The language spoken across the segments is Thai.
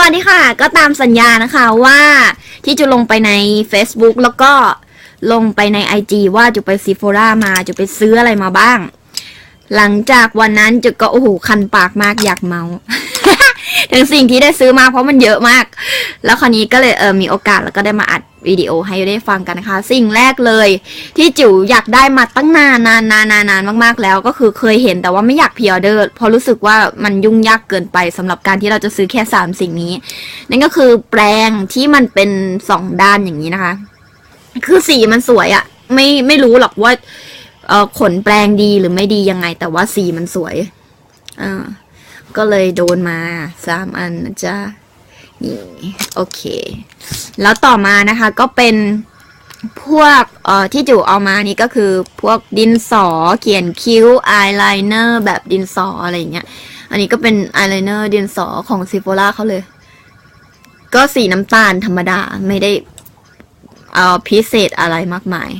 วัสดีค่ะ ก็ตามสัญญานะคะว่าที่จะลงไปใน Facebook แล้วก็ลงไปใน IG ว่าจะไปซีโฟรามาจะไปซื้ออะไรมาบ้าง หลังจากวันนั้นจุก็โอ้โหคันปากมากอยากเมาถึงสิ่งที่ได้ซื้อมาเพราะมันเยอะมาก แล้วคราวนี้ก็เลยเออมีโอกาสแล้วก็ได้มาอัด วิดีโอให้ได้ฟังกันนะคะ สิ่งแรกเลย ที่จิ๋วอยากได้มาตั้งนานนานนานนานนานมากๆแล้ว ก็คือเคยเห็นแต่ว่าไม่อยากพ r ออเดอร์เพราะรู้สึกว่ามันยุ่งยากเกินไปสำหรับการที่เราจะซื้อแค่สามสิ่งนี้ นั่นก็คือแปรงที่มันเป็นสองด้านอย่างนี้นะคะ คือสีมันสวยอะไม่ไม่รู้หรอกว่าเออขนแปรงดีหรือไม่ดียังไง แต่ว่าสีมันสวยอ่าก็เลยโดนมาสามอันนะจ๊ะ นี่โอเค แล้วต่อมานะคะก็เป็นพวกเอ่อที่จูเอามานี่ก็คือพวกดินสอเขียนคิ้วอายไลเนอร์แบบดินสออะไรอย่างเงี้ย อันนี้ก็เป็นอายไลเนอร์ดินสอของซิโฟล่าเขาเลย ก็สีน้ำตาลธรรมดาไม่ได้เอ่อพิเศษอะไรมากมาย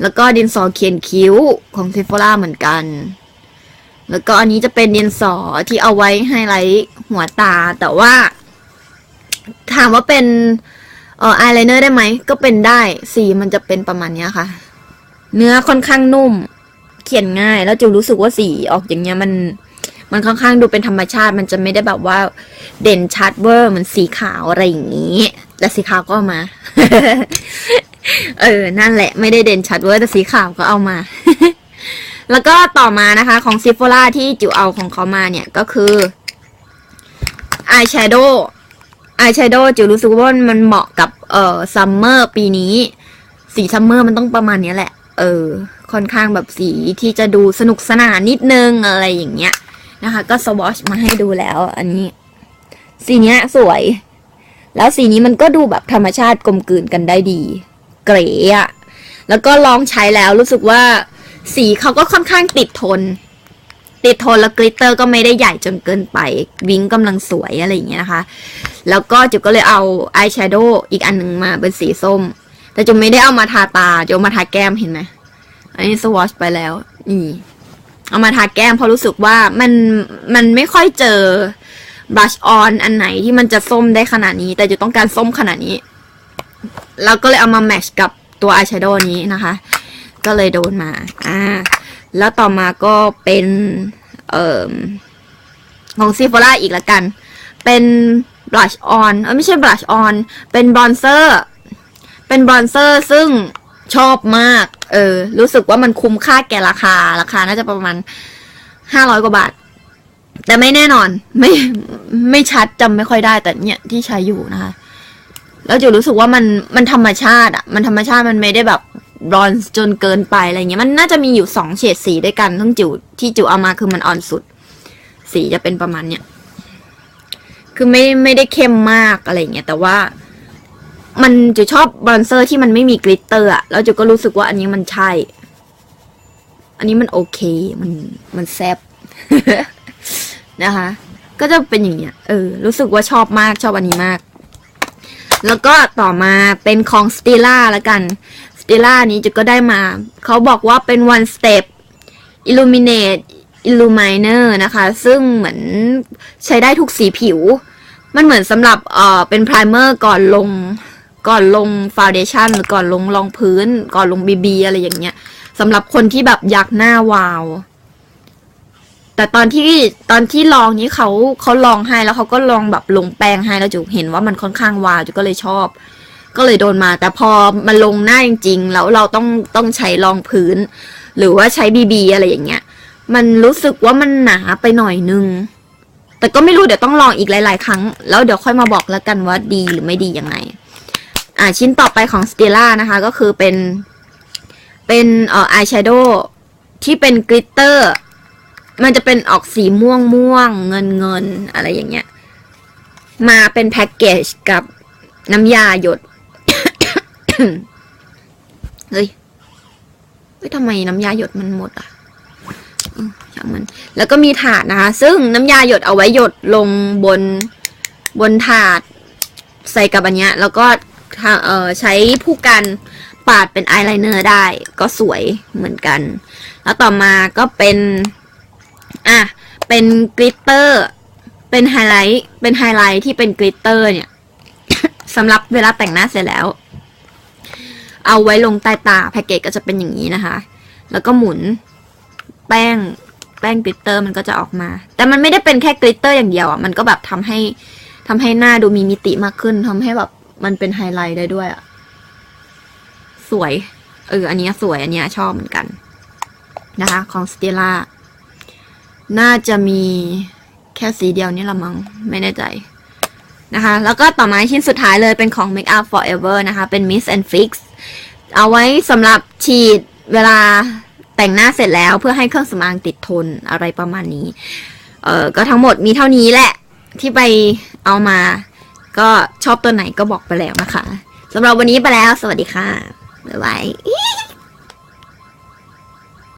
แล้วก็ดินสอเขียนคิ้วของซิโฟล่าเหมือนกัน แล้วก็อันนี้จะเป็นดินสอที่เอาไว้ให้ไลท์หัวตาแต่ว่าามว่าเป็นเอ่ออายไลเนอร์ได้ไหม ก็เป็นได้ สีมันจะเป็นประมาณนี้ค่ะ เนื้อค่อนข้างนุ่ม เขียนง่าย แล้วจิวรู้สึกว่าสีออกอย่างเงี้ยมัน มันค่อนข้างดูเป็นธรรมชาติ มันจะไม่ได้แบบว่า เด่นชัดเวอร์เหมือนสีขาวอะไรอย่างนี้ แต่สีขาวก็เอามา เออ นั่นแหละ ไม่ได้เด่นชัดเวอร์แต่สีขาวก็เอามา แล้วก็ต่อมานะคะ ของซิฟโฟล่าที่จิวเอาของเขามาเนี่ยก็คืออายแชโดว์ อายแชโดว์จิวรู้สึกว่ามันเหมาะกับเอ่อซัมเมอร์ปีนี้ สีซัมเมอร์มันต้องประมาณนี้แหละ เออ ค่อนข้างแบบสีที่จะดูสนุกสนานนิดนึงอะไรอย่างเงี้ยนะคะ ก็สวอชมาให้ดูแล้ว อันนี้ สีเนี้ยสวย แล้วสีนี้มันก็ดูแบบธรรมชาติกลมกลืนกันได้ดี เก๋อะแล้วก็ลองใช้แล้วรู้สึกว่า สีเขาก็ค่อนข้างติดทน ติดทนแล้วกลิตเตอร์ก็ไม่ได้ใหญ่จนเกินไป วิ้งกำลังสวยอะไรอย่างเงี้ยนะคะ แล้วก็จุกก็เลยเอาอายแชโดว์อีกอันหนึ่งมาเป็นสีส้ม แต่จุกไม่ได้เอามาทาตาจุกเอามาทาแก้มเห็นไหมอันนี้สวอชไปแล้วนี่เอามาทาแก้มเพราะรู้สึกว่ามันมันไม่ค่อยเจอบลัชออนอันไหนที่มันจะส้มได้ขนาดนี้ แต่จุกต้องการส้มขนาดนี้ แล้วก็เลยเอามาแมทชกับตัวอายแชโดว์นี้นะคะ ก็เลยโดนมา อ่า แล้วต่อมาก็เป็น เอ่อของซีโฟล่าอีกละกัน เป็น บลัชออนเออไม่ใช่บลัชออนเป็นบรอนเซอร์เป็นบรอนเซอร์ซึ่งชอบมาก เออ รู้สึกว่ามันคุ้มค่าแก่ราคา ราคาน่าจะประมาณห้าร้อยกว่าบาท แต่ไม่แน่นอน ไม่ไม่ชัดจำไม่ค่อยได้ แต่เนี่ยที่ใช้อยู่นะคะ แล้วจิวรู้สึกว่ามันมันธรรมชาติอะมันธรรมชาติมันไม่ได้แบบบรอนซ์จนเกินไปอะไรเงี้ย มันน่าจะมีอยู่สองเฉดสีด้วยกันทั้งจิวที่จิวเอามาคือมันอ่อนสุด สีจะเป็นประมาณเนี้ย คือไม่ไม่ได้เข้มมากอะไรเงี้ยแต่ว่า มันจิวชอบบรอนเซอร์ที่มันไม่มีกลิตเตอร์อะแล้วจิวก็รู้สึกว่าอันนี้มันใช่ อันนี้มันโอเค มันมันแซบนะคะ ก็จะเป็นอย่างเงี้ยเออ รู้สึกว่าชอบมากชอบอันนี้มาก แล้วก็ต่อมาเป็นของ s t e l l a ละกัน s t e l l a นี้จุดก็ได้มา เขาบอกว่าเป็น one step illuminate illuminer นะคะ ซึ่งเหมือนใช้ได้ทุกสีผิว มันเหมือนสำหรับเอ่อเป็น primer ก่อนลงก่อนลง foundation หรือก่อนลงรองพื้น ก่อนลง BB อะไรอย่างเงี้ยสำหรับคนที่แบบอยากหน้าวาว แต่ตอนที่ตอนที่ลองนี้เขาเขาลองให้แล้วเขาก็ลองแบบลงแป้งให้แล้วจุเห็นว่ามันค่อนข้างวาวจุก็เลยชอบก็เลยโดนมา แต่พอมันลงหน้าจริงๆ แล้วเราต้องต้องใช้รองพื้น หรือว่าใช้บีบีอะไรอย่างเงี้ย มันรู้สึกว่ามันหนาไปหน่อยนึง แต่ก็ไม่รู้เดี๋ยวต้องลองอีกหลาย ๆ ครั้ง แล้วเดี๋ยวค่อยมาบอกแล้วกันว่าดีหรือไม่ดียังไง อ่าชิ้นต่อไปของ s t e l l a นะคะ ก็คือเป็น เป็นเอ่ออายแชโดว์ที่เป็นกลิตเตอร์ มันจะเป็นออกสีม่วงม่วงเงินเงินอะไรอย่างเงี้ย มาเป็นแพ็กเกจกับน้ำยาหยด เฮ้ยเฮ้ยทำไมน้ำยาหยดมันหมดอะางมัน แล้วก็มีถาดนะคะ ซึ่งน้ำยาหยดเอาไว้หยดลงบนบนถาดใส่กับอันเนี้ย แล้วก็เอ่อใช้ผู้กันปาดเป็นอายไลเนอร์ได้ก็สวยเหมือนกัน แล้วต่อมาก็เป็น อะ เป็นกลิตเตอร์ เป็นไฮไลท์ เป็นไฮไลท์ที่เป็นกลิตเตอร์เนี่ยสำหรับเวลาแต่งหน้าเสร็จแล้ว เอาไว้ลงใต้ตาแพ็กเกจก็จะเป็นอย่างนี้นะคะ แล้วก็หมุนแป้ง แป้งกลิตเตอร์มันก็จะออกมา แต่มันไม่ได้เป็นแค่กลิตเตอร์อย่างเดียวอะ มันก็แบบทำให้ทำให้หน้าดูมีมิติมากขึ้นทำให้แบบมันเป็นไฮไลท์ได้ด้วยอะ สวย เออ อันนี้สวย อันนี้ชอบเหมือนกัน นะคะ ของสเตล่า น่าจะมีแค่สีเดียวนี่ละมั้ง ไม่แน่ใจนะคะ แล้วก็ต่อมาชิ้นสุดท้ายเลยเป็นของ Make Up Forever นะคะ เป็น Mist and Fix เอาไว้สำหรับฉีดเวลา แต่งหน้าเสร็จแล้วเพื่อให้เครื่องสำอางติดทนอะไรประมาณนี้ เออก็ทั้งหมดมีเท่านี้แหละ ที่ไปเอามา ก็ชอบตัวไหนก็บอกไปแล้วนะคะสำหรับวันนี้ไปแล้ว สวัสดีค่ะ บ๊ายบาย